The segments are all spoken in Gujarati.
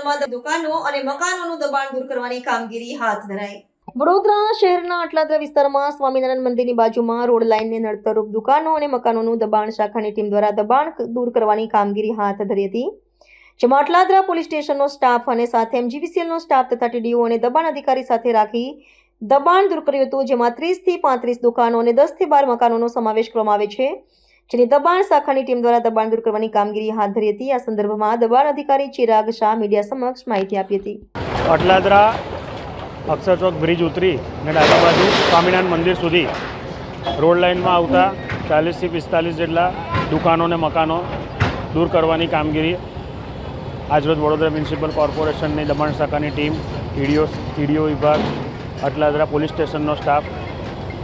વિસ્તારમાં દુકાનો અને મકાનોનું દબાણ દૂર કરવાની કામગીરી હાથ ધરાઈ. વડોદરા શહેરના અટલાદરા વિસ્તારમાં સ્વામિનારાયણ મંદિરની બાજુમાં રોડ લાઇનને નડતરરૂપ દુકાનો અને મકાનોનું દબાણ શાખાની ટીમ દ્વારા દબાણ દૂર કરવાની કામગીરી હાથ ધરી હતી. જેમાં અટલાદરા પોલીસ સ્ટેશનનો સ્ટાફ અને સાથે એમજીવીસીએલનો સ્ટાફ તથા ટીડીઓ અને દબાણ અધિકારી સાથે રાખી દબાણ દૂર કર્યું હતું, જેમાં ત્રીસથી પાંત્રીસ દુકાનો અને દસથી બાર મકાનોનો સમાવેશ કરવામાં આવે છે. જેની દબાણ શાખાની ટીમ દ્વારા દબાણ દૂર કરવાની કામગીરી હાથ ધરી હતી. આ સંદર્ભમાં દબાણ અધિકારી ચિરાગ શાહ મીડિયા સમક્ષ માહિતી આપી હતી. અટલાદરા અક્ષરચોક બ્રિજ ઉતરી અને ડાબી બાજુ સ્વામિનારાયણ મંદિર સુધી રોડ લાઇનમાં આવતા ચાલીસથી પિસ્તાલીસ જેટલા દુકાનો ને મકાનો દૂર કરવાની કામગીરી આજરોજ વડોદરા મ્યુનિસિપલ કોર્પોરેશનની દમણ શાખાની ટીમ ટીડીઓ ટીડીઓ વિભાગ, અટલાદરા પોલીસ સ્ટેશનનો સ્ટાફ,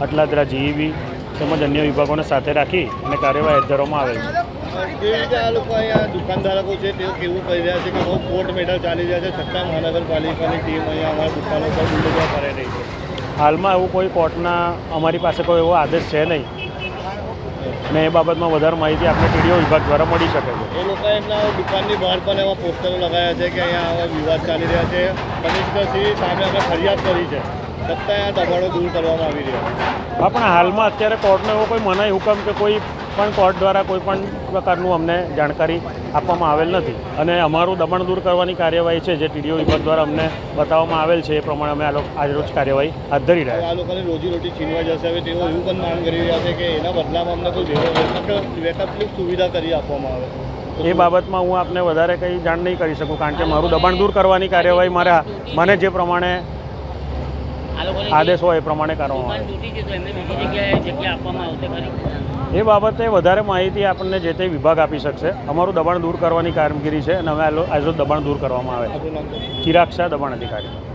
અટલાદરા જીઈબી તેમજ અન્ય વિભાગોને સાથે રાખી અને કાર્યવાહી હાથ ધરવામાં આવેલ છે રીતે આ લોકો અહીંયા દુકાનધારકો છે તેઓ કેવું કહી રહ્યા છે કે બહુ કોર્ટ મેડલ ચાલી રહ્યા છે છતાં મહાનગરપાલિકાની ટીમ અહીંયા અમારા દુકાનો પર કરે રહી છે હાલમાં એવું કોઈ કોર્ટના અમારી પાસે કોઈ એવો આદેશ છે નહીં. ને એ બાબતમાં વધારે માહિતી આપણે ટીડીઓ વિભાગ દ્વારા મળી શકે છે. એ લોકોએ એમના દુકાનની બહાર પણ એવા પોસ્ટરો લગાવ્યા છે કે અહીંયા આવા વિવાદ ચાલી રહ્યા છે. કમિશનરશ્રી સામે અમે ફરિયાદ કરી છે. છતાં અહીંયા દબાણો દૂર કરવામાં આવી રહ્યા છે. હા પણ હાલમાં અત્યારે કોર્ટનો એવો કોઈ મનાઈ હુકમ કે કોઈ પણ કોર્ટ દ્વારા કોઈ પણ પ્રકારનું અમને જાણકારી આપવામાં આવેલ નથી. અને અમારું દબાણ દૂર કરવાની કાર્યવાહી છે જે ટીડીઓ વિભાગ દ્વારા અમને બતાવવામાં આવેલ છે એ પ્રમાણે અમે આજરોજ કાર્યવાહી હાથ ધરી રહ્યા આ લોકોને રોજીરોટી છીનવા જશે હવે તેઓ એવું પણ માંગ કરી રહ્યા છે કે એના બદલામાં અમને કોઈ વેકઅપની સુવિધા કરી આપવામાં આવે. એ બાબતમાં હું આપને વધારે કંઈ જાણ નહીં કરી શકું કારણ કે મારું દબાણ દૂર કરવાની કાર્યવાહી મારા મને જે પ્રમાણે આદેશ હોય એ પ્રમાણે કરવામાં આવે. એ બાબતે વધારે માહિતી આપણને જે તે વિભાગ આપી શકશે. અમારું દબાણ દૂર કરવાની કામગીરી છે અને અમે આજરોજ દબાણ દૂર કરવામાં આવે. છે ચિરાગ શાહ દબાણ અધિકારી.